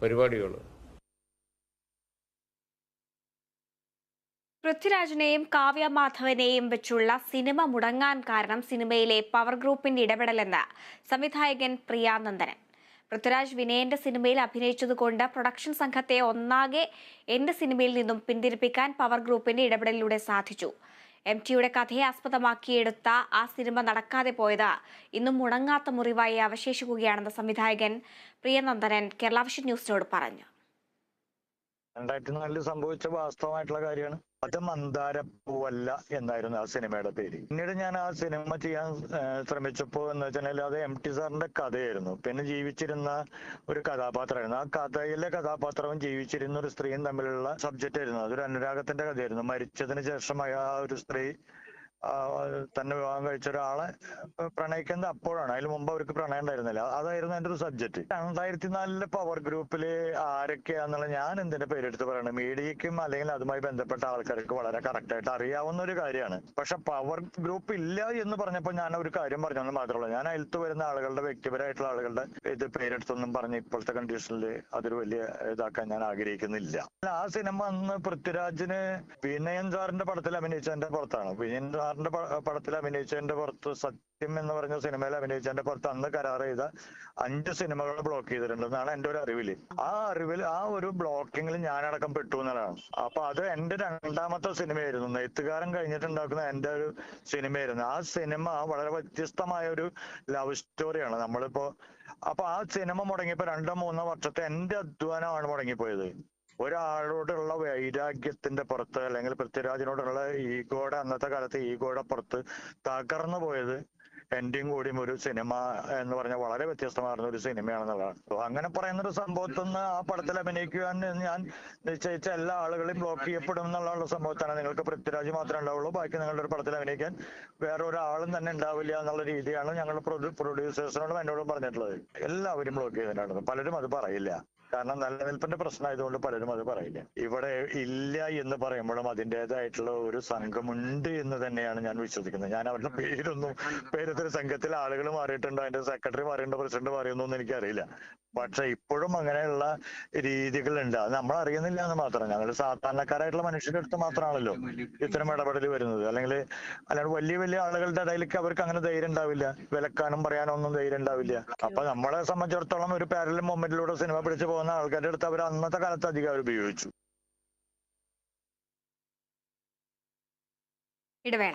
പരിപാടികൾ പൃഥ്വിരാജിനെയും കാവ്യ മാധവനെയും വെച്ചുള്ള സിനിമ മുടങ്ങാൻ കാരണം സിനിമയിലെ പവർ ഗ്രൂപ്പിന്റെ ഇടപെടലെന്ന് സംവിധായകൻ പ്രിയാനന്ദനൻ പൃഥ്വിരാജ് വിനയന്റെ സിനിമയിൽ അഭിനയിച്ചതുകൊണ്ട് പ്രൊഡക്ഷൻ സംഘത്തെ ഒന്നാകെ എന്റെ സിനിമയിൽ നിന്നും പിന്തിരിപ്പിക്കാൻ പവർ ഗ്രൂപ്പിന്റെ ഇടപെടലിലൂടെ സാധിച്ചു. എം ടിയുടെ കഥയെ ആസ്പദമാക്കിയെടുത്ത ആ സിനിമ നടക്കാതെ പോയത്. ഇന്നും മുടങ്ങാത്ത മുറിവായി അവശേഷിക്കുകയാണെന്ന് സംവിധായകൻ പ്രിയനന്ദനൻ കേരളാവശ്യ ന്യൂസിനോട് പറഞ്ഞു. രണ്ടായിരത്തി നാലിൽ സംഭവിച്ച വാസ്തവമായിട്ടുള്ള കാര്യമാണ്. അത് മന്ദാരപ്പൂവല്ല എന്നായിരുന്നു ആ സിനിമയുടെ പേര്. പിന്നീട് ഞാൻ ആ സിനിമ ചെയ്യാൻ ശ്രമിച്ചപ്പോൾ ശ്രമിച്ചപ്പോ എന്ന് വെച്ചാൽ അത് എം ടി സാറിന്റെ കഥയായിരുന്നു. പിന്നെ ജീവിച്ചിരുന്ന ഒരു കഥാപാത്രമായിരുന്നു. ആ കഥയിലെ കഥാപാത്രവും ജീവിച്ചിരുന്ന ഒരു സ്ത്രീയും തമ്മിലുള്ള സബ്ജക്റ്റ് ആയിരുന്നു. അതൊരു അനുരാഗത്തിന്റെ കഥയായിരുന്നു. മരിച്ചതിന് ശേഷം ആ ഒരു സ്ത്രീ തന്നെ വിവാഹം കഴിച്ച ഒരാളെ പ്രണയിക്കുന്നത് അപ്പോഴാണ്. അതിന് മുമ്പ് അവർക്ക് പ്രണയം ഉണ്ടായിരുന്നില്ല. അതായിരുന്നു എന്റെ ഒരു സബ്ജക്ട് രണ്ടായിരത്തി നാലിലെ പവർ ഗ്രൂപ്പിൽ ആരൊക്കെയാന്നുള്ള ഞാൻ എന്തിന്റെ പേരെടുത്ത് പറയണം? മീഡിയക്കും അല്ലെങ്കിൽ അതുമായി ബന്ധപ്പെട്ട ആൾക്കാർക്ക് വളരെ കറക്റ്റ് ആയിട്ട് അറിയാവുന്ന ഒരു കാര്യമാണ്. പക്ഷെ പവർ ഗ്രൂപ്പ് ഇല്ല എന്ന് പറഞ്ഞപ്പോൾ ഞാൻ ഒരു കാര്യം പറഞ്ഞെന്ന് മാത്രമല്ല ഞാൻ അതിലത്ത് വരുന്ന ആളുകളുടെ വ്യക്തിപരമായിട്ടുള്ള ആളുകളുടെ ഇത് പേരെടുത്തൊന്നും പറഞ്ഞ് ഇപ്പോഴത്തെ കണ്ടീഷനിൽ അതൊരു വലിയ ഇതാക്കാൻ ഞാൻ ആഗ്രഹിക്കുന്നില്ല. ആ സിനിമ അന്ന് പൃഥ്വിരാജിന് വിനയൻ സാറിന്റെ പടത്തിൽ അഭിനയിച്ചതിന്റെ പുറത്താണ്. വിനയൻ സാറിന്റെ പടത്തിൽ അഭിനയിച്ചതിന്റെ പുറത്ത് സത്യം എന്ന് പറഞ്ഞ സിനിമയിൽ അഭിനയിച്ചതിന്റെ പുറത്ത് അന്ന് കരാർ ചെയ്ത അഞ്ച് സിനിമകൾ ബ്ലോക്ക് ചെയ്തിട്ടുണ്ട് ചെയ്തിട്ടുണ്ടെന്നാണ് എന്റെ ഒരു അറിവിൽ. ആ അറിവിൽ ആ ഒരു ബ്ലോക്കിങ്ങിൽ അടക്കം പെട്ടു എന്നുള്ളതാണ്. അപ്പൊ അത് എന്റെ രണ്ടാമത്തെ സിനിമയായിരുന്നു. നെയ്ത്തുകാരൻ കഴിഞ്ഞിട്ടുണ്ടാക്കുന്ന എന്റെ ഒരു സിനിമയായിരുന്നു. ആ സിനിമ വളരെ വ്യത്യസ്തമായ ഒരു ലവ് സ്റ്റോറിയാണ്. നമ്മളിപ്പോ അപ്പൊ ആ സിനിമ മുടങ്ങിയപ്പോ രണ്ടോ മൂന്നോ വർഷത്തെ എന്റെ അധ്വാനമാണ് മുടങ്ങിപ്പോയത്. ഒരാളോടുള്ള വൈരാഗ്യത്തിന്റെ പുറത്ത് അല്ലെങ്കിൽ പൃഥ്വിരാജിനോടുള്ള ഈഗോയുടെ അന്നത്തെ കാലത്ത് ഈഗോയുടെ പുറത്ത് തകർന്നു പോയത് എന്റെയും കൂടിയും ഒരു സിനിമ എന്ന് പറഞ്ഞാൽ വളരെ വ്യത്യസ്തമാർന്ന ഒരു സിനിമയാണെന്നുള്ളതാണ് അപ്പൊ അങ്ങനെ പറയുന്ന ഒരു സംഭവത്തിൽ നിന്ന് ആ പടത്തിൽ അഭിനയിക്കുവാൻ ഞാൻ നിശ്ചയിച്ച എല്ലാ ആളുകളെയും ബ്ലോക്ക് ചെയ്യപ്പെടും എന്നുള്ള സംഭവത്താണ്. നിങ്ങൾക്ക് പൃഥ്വിരാജ് മാത്രമേ ഉണ്ടാവുള്ളൂ. ബാക്കി നിങ്ങളുടെ ഒരു പടത്തിൽ അഭിനയിക്കാൻ വേറെ ഒരാളും തന്നെ ഉണ്ടാവില്ല എന്നുള്ള രീതിയാണ് ഞങ്ങൾ പ്രൊഡ്യൂസേഴ്സിനോടും എന്നോടും പറഞ്ഞിട്ടുള്ളത്. എല്ലാവരും ബ്ലോക്ക് ചെയ്തിട്ടുണ്ടായിരുന്നു പലരും അത് പറയില്ല. കാരണം നിലനിൽപ്പിന്റെ പ്രശ്നമായതുകൊണ്ട് പലരും അത് പറയില്ല. ഇവിടെ ഇല്ല എന്ന് പറയുമ്പോഴും അതിന്റെതായിട്ടുള്ള ഒരു സംഘമുണ്ട് എന്ന് തന്നെയാണ് ഞാൻ വിശ്വസിക്കുന്നത്. ഞാൻ അവരുടെ പേരൊന്നും പേരത്തിന് സംഘത്തിലെ ആളുകൾ മാറിയിട്ടുണ്ടോ. അതിന്റെ സെക്രട്ടറി മാറിയിട്ടുണ്ട് പ്രസിഡന്റ് മാറിയെന്നോ എനിക്കറിയില്ല. പക്ഷെ ഇപ്പോഴും അങ്ങനെയുള്ള രീതികളുണ്ട്. അത് നമ്മൾ അറിയുന്നില്ല എന്ന് മാത്രം. ഞങ്ങൾ സാധാരണക്കാരായിട്ടുള്ള മനുഷ്യരുടെ അടുത്ത് മാത്രമാണല്ലോ ഇത്തരം ഇടപെടൽ വരുന്നത്. അല്ലെങ്കിൽ അല്ലാണ്ട് വലിയ വലിയ ആളുകളുടെ ഇടയിലേക്ക് അവർക്ക് അങ്ങനെ ധൈര്യം ഉണ്ടാവില്ല. വിലക്കാനും പറയാനും ഒന്നും ധൈര്യം ഉണ്ടാവില്ല. അപ്പൊ നമ്മളെ സംബന്ധിച്ചിടത്തോളം ഒരു പാരലൽ മൊമെന്റിലൂടെ സിനിമ പിടിച്ചു പോകുന്ന ആൾക്കാരുടെ അടുത്ത് അവർ അന്നത്തെ കാലത്ത് അധികം അവർ ഉപയോഗിച്ചു. ഇടവേള.